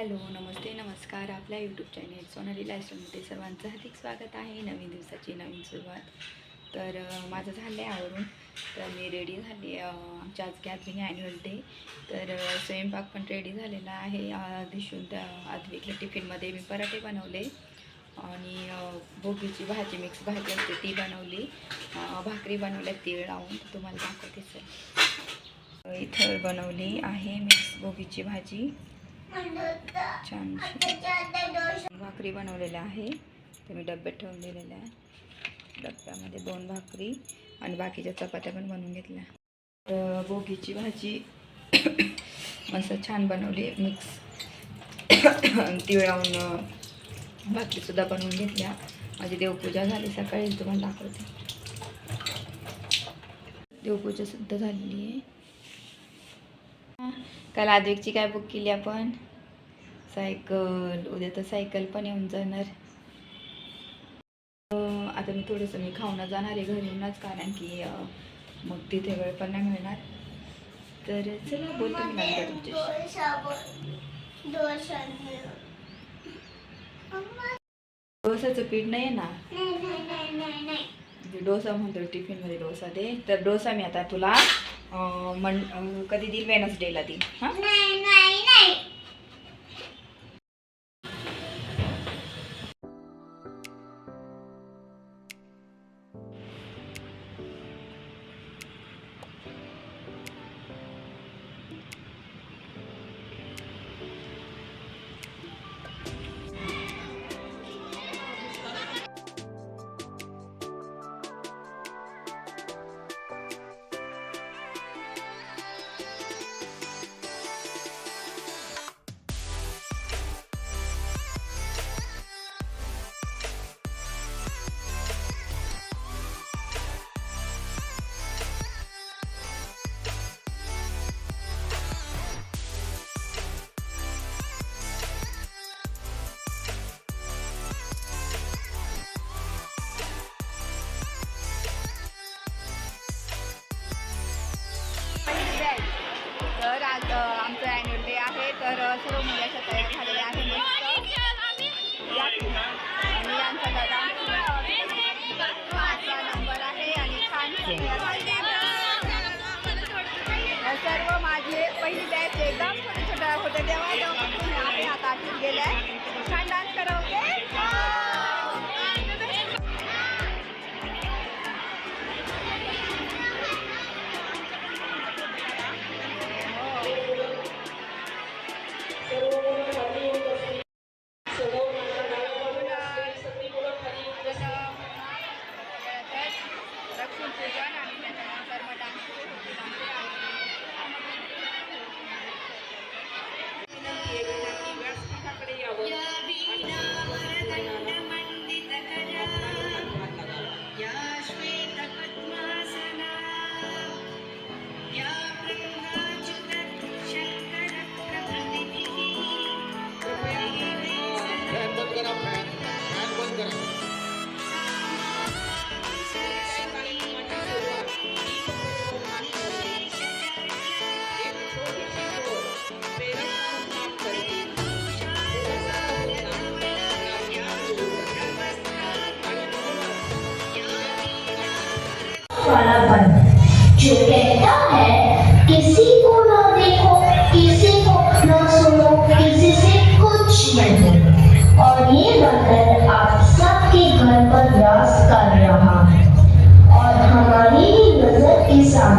Hello नमस्ते नमस्कार. आपल्या YouTube channel Sonali लायस्टरमध्ये सर्वांचं हार्दिक स्वागत आहे. नवीन दिवसाची नवीन सुरुवात. तर माझं झालं आहे आवरून. तर मी रेडी झाली आमच्या आज गॅदरिंग ॲन्युअल डे तर स्वयंपाक पण रेडी झालेला आहे. दिशून त्या आधवीकल्या टिफिनमध्ये मी पराठे बनवले. आणि भोगीची भाजी मिक्स भाजी असते ती बनवली. भाकरी बनवल्या तीळ लावून. तुम्हाला दाखवते सर इथं बनवली आहे मिक्स भोगीची भाजी. छान. भाकरी बनवलेल्या आहे. ते मी डब्यात ठेवून दिलेल्या आहे डब्यामध्ये दोन भाकरी आणि बाकीच्या चपात्या पण बनवून घेतल्या. तर बोगीची भाजी मस्त छान बनवली मिक्स. तिळावून भाकरीसुद्धा बनवून घेतल्या. माझी देवपूजा झाली सकाळी तुम्हाला दाखवते. देवपूजा सुद्धा झालेली आहे. काल आद्विकची काय बुक केली आपण? सायकल. उद्या तर सायकल पण येऊन जाणार. आता मी थोडंसं मी खाऊन जाणार आहे घरी येऊनच कारण की मग तिथे वेळ पण नाही मिळणार. तर चला बोलतो मी नंतर तुमच्याशी. डोसाचं पीठ नाही आहे ना? डोसा म्हणतो टिफिनमध्ये डोसा दे. तर डोसा मी आता तुला मन कधी देईल वेनसडेला देईल हां?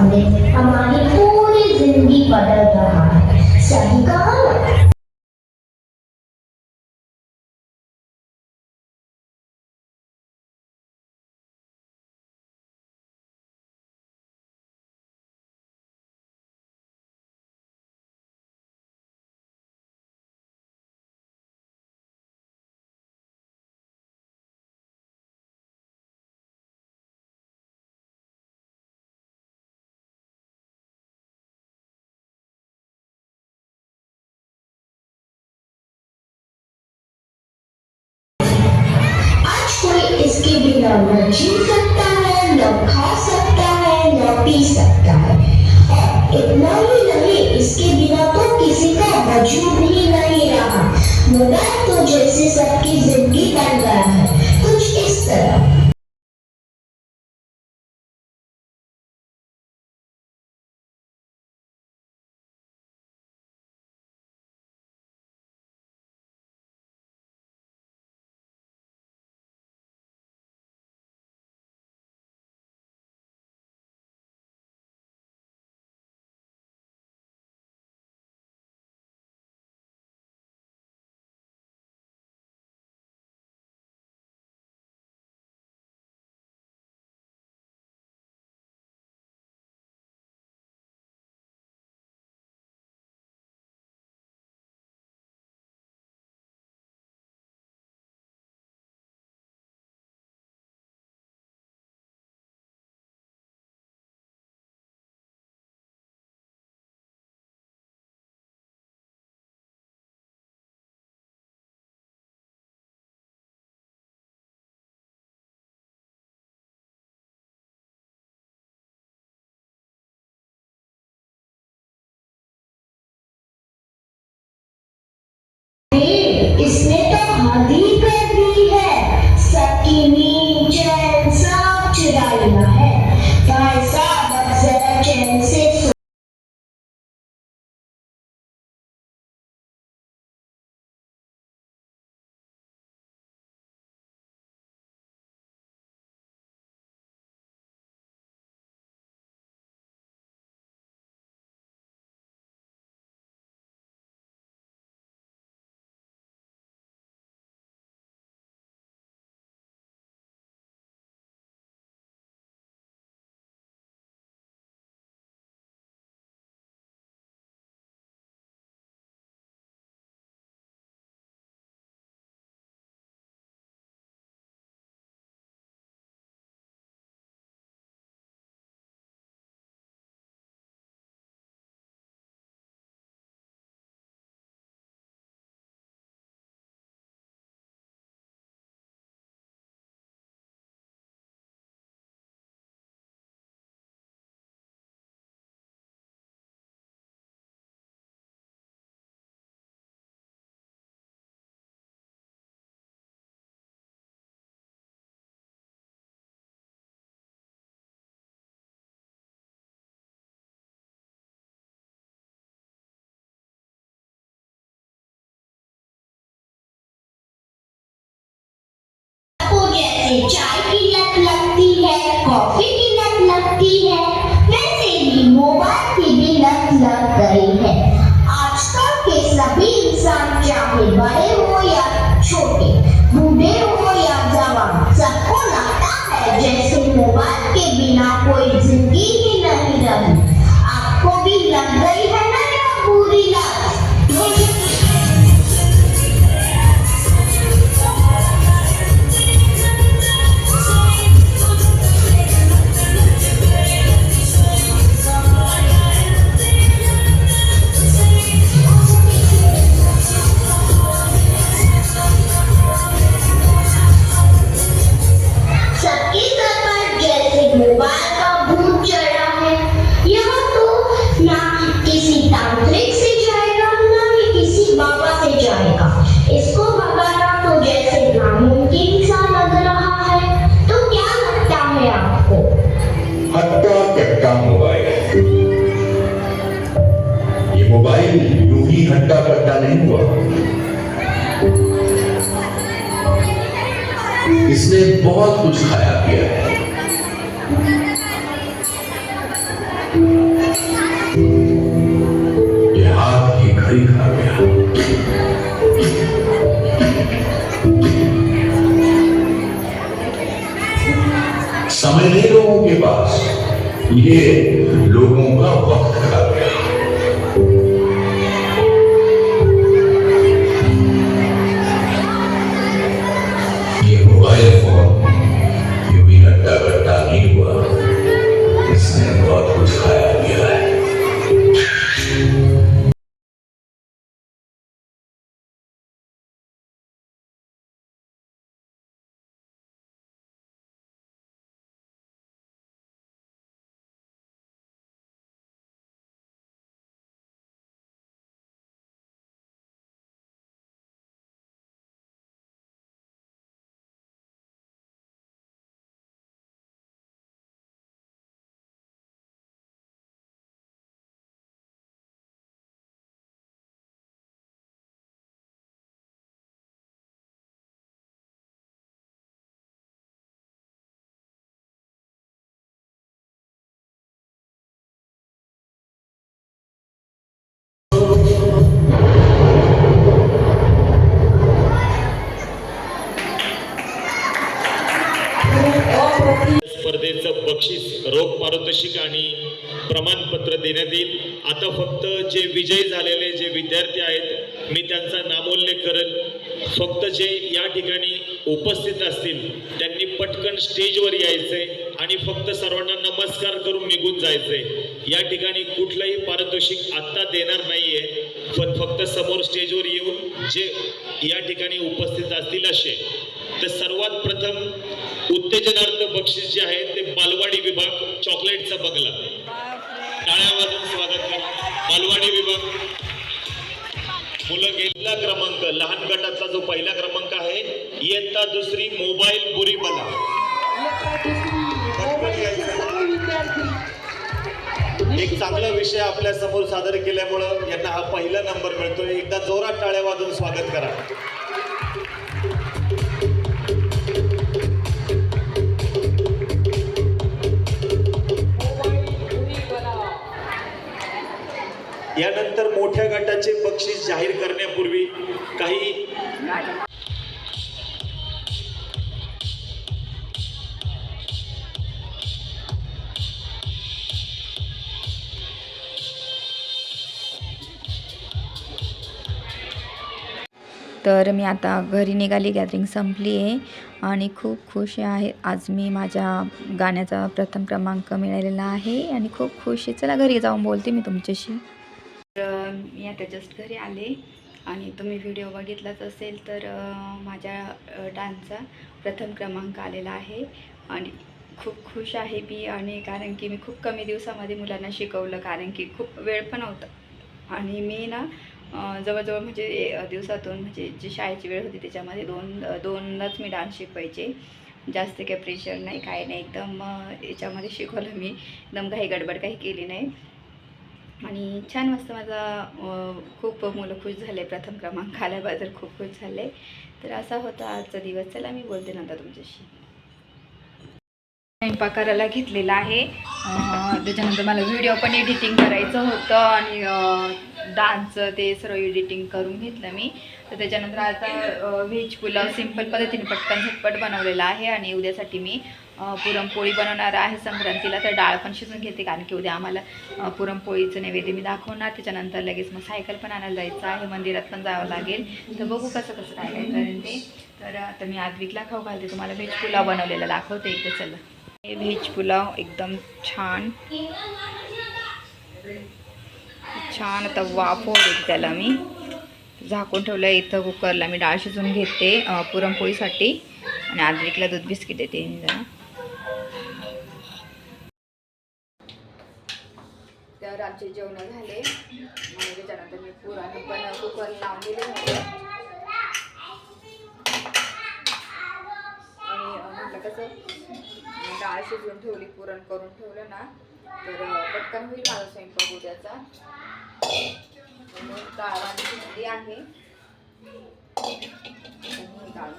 सामने हमारी पूरी जिंदगी बदल रहा है सही कहा Jesus. అది लग गई है। आजकल के सभी इंसान चाहे बड़े हो या छोटे? रोख पारितोषिक आणि प्रमाणपत्र देण्यात येईल. आता फक्त जे विजयी झालेले जे विद्यार्थी आहेत मी त्यांचा नामोल्लेख करेल फक्त जे या ठिकाणी उपस्थित असतील त्यांनी पटकन स्टेजवर यायचंय आणि फक्त सर्वांना नमस्कार करून निघून जायचंय. या ठिकाणी कुठलंही पारितोषिक आत्ता देणार नाहीये पण फक्त समोर स्टेजवर येऊन जे या ठिकाणी उपस्थित असतील असे तर सर्वात प्रथम उत्तेजनार्थ बक्षीस जे आहे ते बालवाडी विभाग चॉकलेटचा बगला. टाळ्या वाजून स्वागत करा. बालवाडी विभाग. मुलं गेला क्रमांक लहान गटाचा जो पहिला क्रमांक आहे इयत्ता दुसरी मोबाईल बुरी बला एक चांगला विषय आपल्यासमोर सादर केल्यामुळं यांना हा पहिला नंबर मिळतोय. एकदा जोरात टाळ्या वाजून स्वागत करा. यानंतर मोठ्या गटाचे बक्षीस जाहीर करण्यापूर्वी काही तर मी आता घरी निघाली गॅदरिंग संपली आहे आणि खूप खुश आहे. आज मी माझ्या गाण्याचा प्रथम क्रमांक मिळालेला आहे आणि खूप खुश आहे. चला घरी जाऊन बोलते मी तुमच्याशी. तर मी आता जस्ट घरी आले आणि तुम्ही व्हिडिओ बघितलाच असेल तर माझ्या डान्सचा प्रथम क्रमांक आलेला आहे. आणि खूप खुश आहे मी आणि कारण की मी खूप कमी दिवसामध्ये मुलांना शिकवलं कारण की खूप वेळ पण होता आणि मी ना जवळजवळ म्हणजे दिवसातून म्हणजे जी शाळेची वेळ होती त्याच्यामध्ये दोन दोनच मी डान्स शिकवायचे. जास्त काही प्रेशर नाही काय नाही. एकदम याच्यामध्ये शिकवलं मी. एकदम काही गडबड काही केली नाही. आणि छान मस्त माझा खूप मुलं खुश झाले. प्रथम क्रमांक आल्याबद्दल खूप खुश झाले. तर असा होता आजचा दिवस. चला मी बोलते नंतर तुमच्याशी. स्वयंपाक करायला घेतलेला आहे. त्याच्यानंतर मला व्हिडिओ पण एडिटिंग करायचं होतं आणि डान्सचं ते सर्व एडिटिंग करून घेतलं मी. तर त्याच्यानंतर आता व्हेज पुलाव सिंपल पद्धतीने पटकन झटपट बनवलेला आहे आणि उद्यासाठी मी पुरणपोळी बनवणार आहे संक्रांतीला तर डाळ पण शिजून घेते कारण की उद्या आम्हाला पुरणपोळीचं नैवेद्य मी दाखवणार त्याच्यानंतर लगेच मग सायकल पण आणायला जायचं आहे मंदिरात पण जावं लागेल. तर बघू कसं कसं काय काय करेन ते तर आता मी आदविकला खाऊ घालते तुम्हाला व्हेज पुलाव बनवलेला दाखवते इथे चला. हे व्हेज पुलाव एकदम छान. छान आता वाफ होते त्याला मी. झाकून ठेवलं इथं कुकरला मी डाळ शिजून घेते पुरणपोळीसाठी. आणि आदविकला दूध बिस्किट देते मी जरा. आमचे जेवण झाले. आणि त्याच्यानंतर मी पुरण पण कुकर लावून दिले होते. आणि म्हटलं कसं डाळ शिजवून ठेवली पुरण करून ठेवलं ना तर पटकन होईल माझा स्वयंपाक उद्याचा. डाळ माझी शिजली आहे. डाळ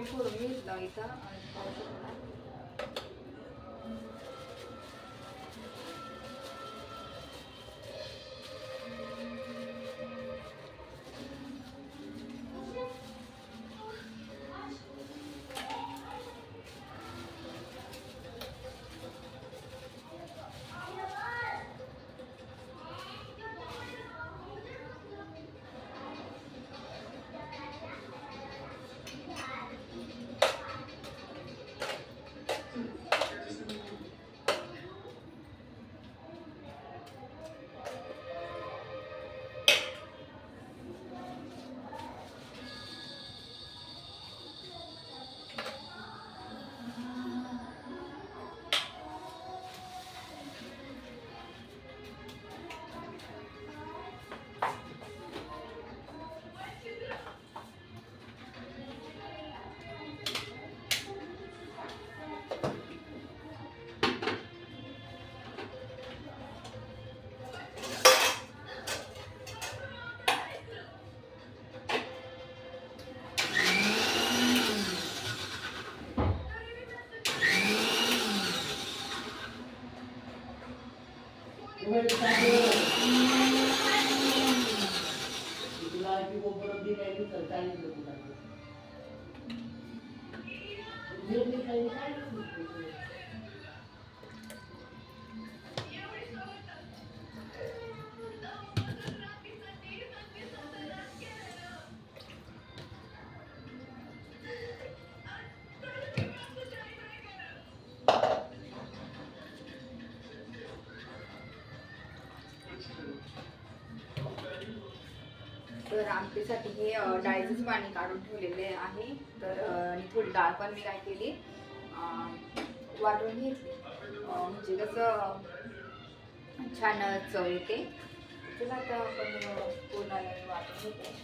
ही काढून घेतली. तर गुळ पण तर आमटीसाठी हे डाळीचंच पाणी काढून ठेवलेले आहे. तर आणि थोडी डाळ पण मी काय केली. वाटून घेतली. म्हणजे कसं छान चव येते. चला आता आपण कोणाला वाटून घेते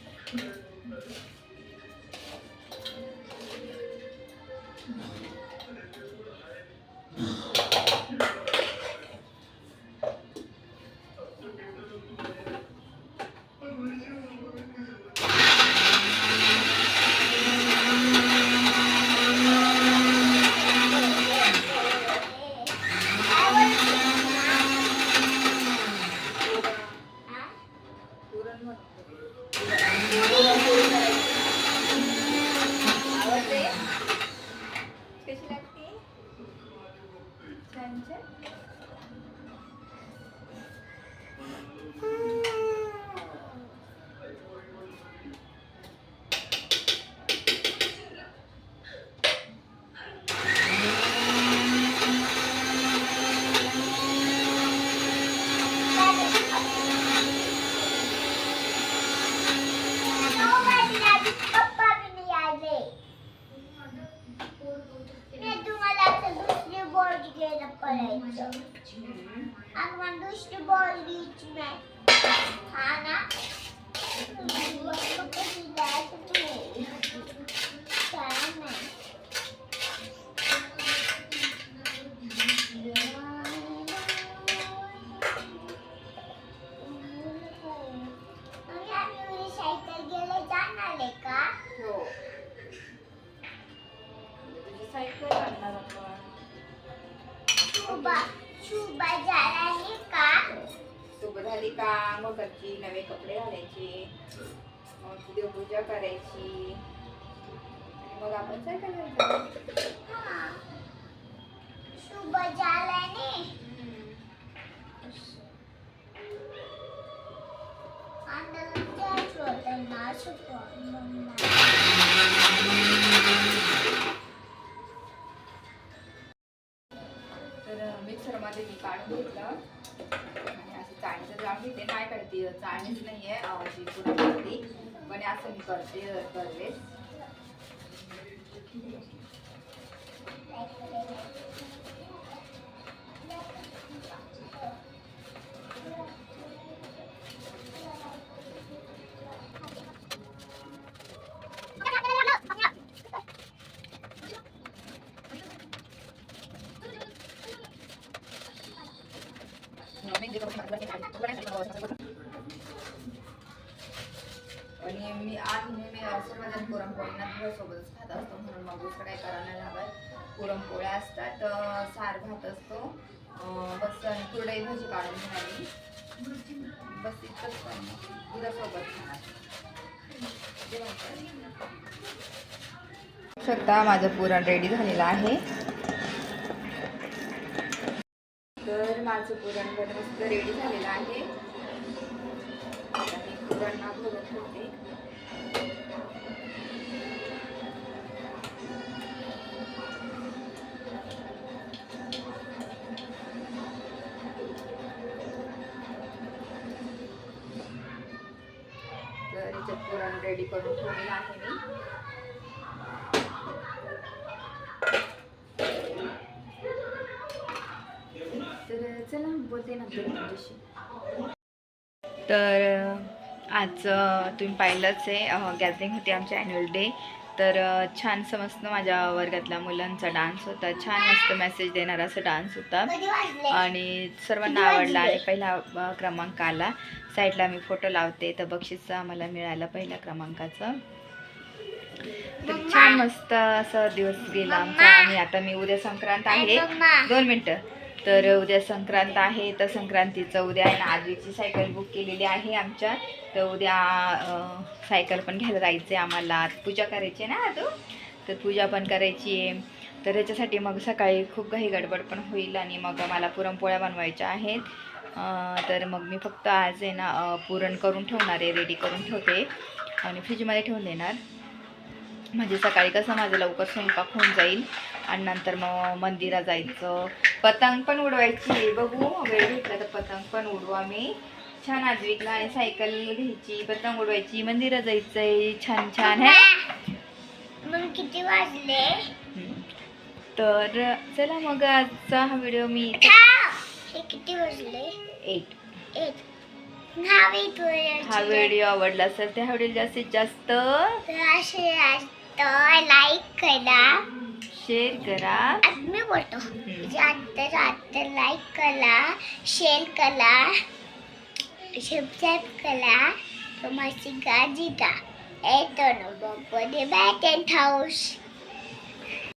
play the palazzo. And one goes to ball each man. Hannah, look at that. करायची. मग आपण सायकल हा. तर मिक्सरमध्ये मी काढून घेतलं. आणि असं चाळणीचं जाळ घेते. नाही काढते चाळणीच नाही आहे करते पण असं मी करते दरवेळेस असतो. बस आणि कुरडई भाजी काढून घेणारी बस इतकंच पण दुधासोबत खाणार. शकता माझं पुरण रेडी झालेलं आहे. तर माझं पुरण पण मस्त रेडी झालेलं आहे. पुरण ना होते पुरण रेडी आहे मी तर चला बोलते नंतर तुमच्याशी तर आज तुम्ही पाहिलंच आहे गॅदरिंग होती आमच्या ॲन्युअल डे तर छान समजतं माझ्या वर्गातल्या मुलांचा डान्स होता. छान मस्त मेसेज देणारा असा डान्स होता. आणि सर्वांना आवडला आणि पहिला क्रमांक आला. साईडला मी फोटो लावते तर बक्षीस आम्हाला मिळालं पहिल्या क्रमांकाचं. तर छान मस्त असा दिवस गेला आमचा. आणि आता मी उद्या संक्रांत आहे. दोन मिनटं. तर उद्या संक्रांत आहे तर संक्रांतीचं उद्या आहे ना आजीची सायकल बुक केलेली आहे आमच्या. तर उद्या सायकल पण घ्यायला जायचं आहे आम्हाला पूजा करायची आहे ना तू तर पूजा पण करायची आहे. तर त्याच्यासाठी मग सकाळी खूप काही गडबड पण होईल आणि मग मला पुरणपोळ्या बनवायच्या आहेत. तर मग मी फक्त आज आहे ना पुरण करून ठेवणार आहे रेडी करून ठेवते. आणि फ्रीजमध्ये ठेवून देणार. म्हणजे सकाळी कसं माझं लवकर स्वयंपाक होऊन जाईल. आणि नंतर मग मंदिरात जायचं. पतंग पण उडवायची बघू वेळ भेटला तर पतंग पण उडवू आम्ही. छान आजवीकला आणि सायकल घ्यायची पतंग उडवायची मंदिरात जायचंय. छान छान आहे मग किती वाजले. तर चला मग आजचा हा व्हिडिओ मी किती वाजले? एट एक हा व्हिडिओ आवडला असेल त्या व्हिडिओ जास्तीत जास्त लाईक करा. शेअर करा. आता मी बोलतो. जास्त जास्त लाईक करा शेअर करा सबस्क्राईब करा. तुम्हाला गाजी का येतो ना बघ बॅट हाऊस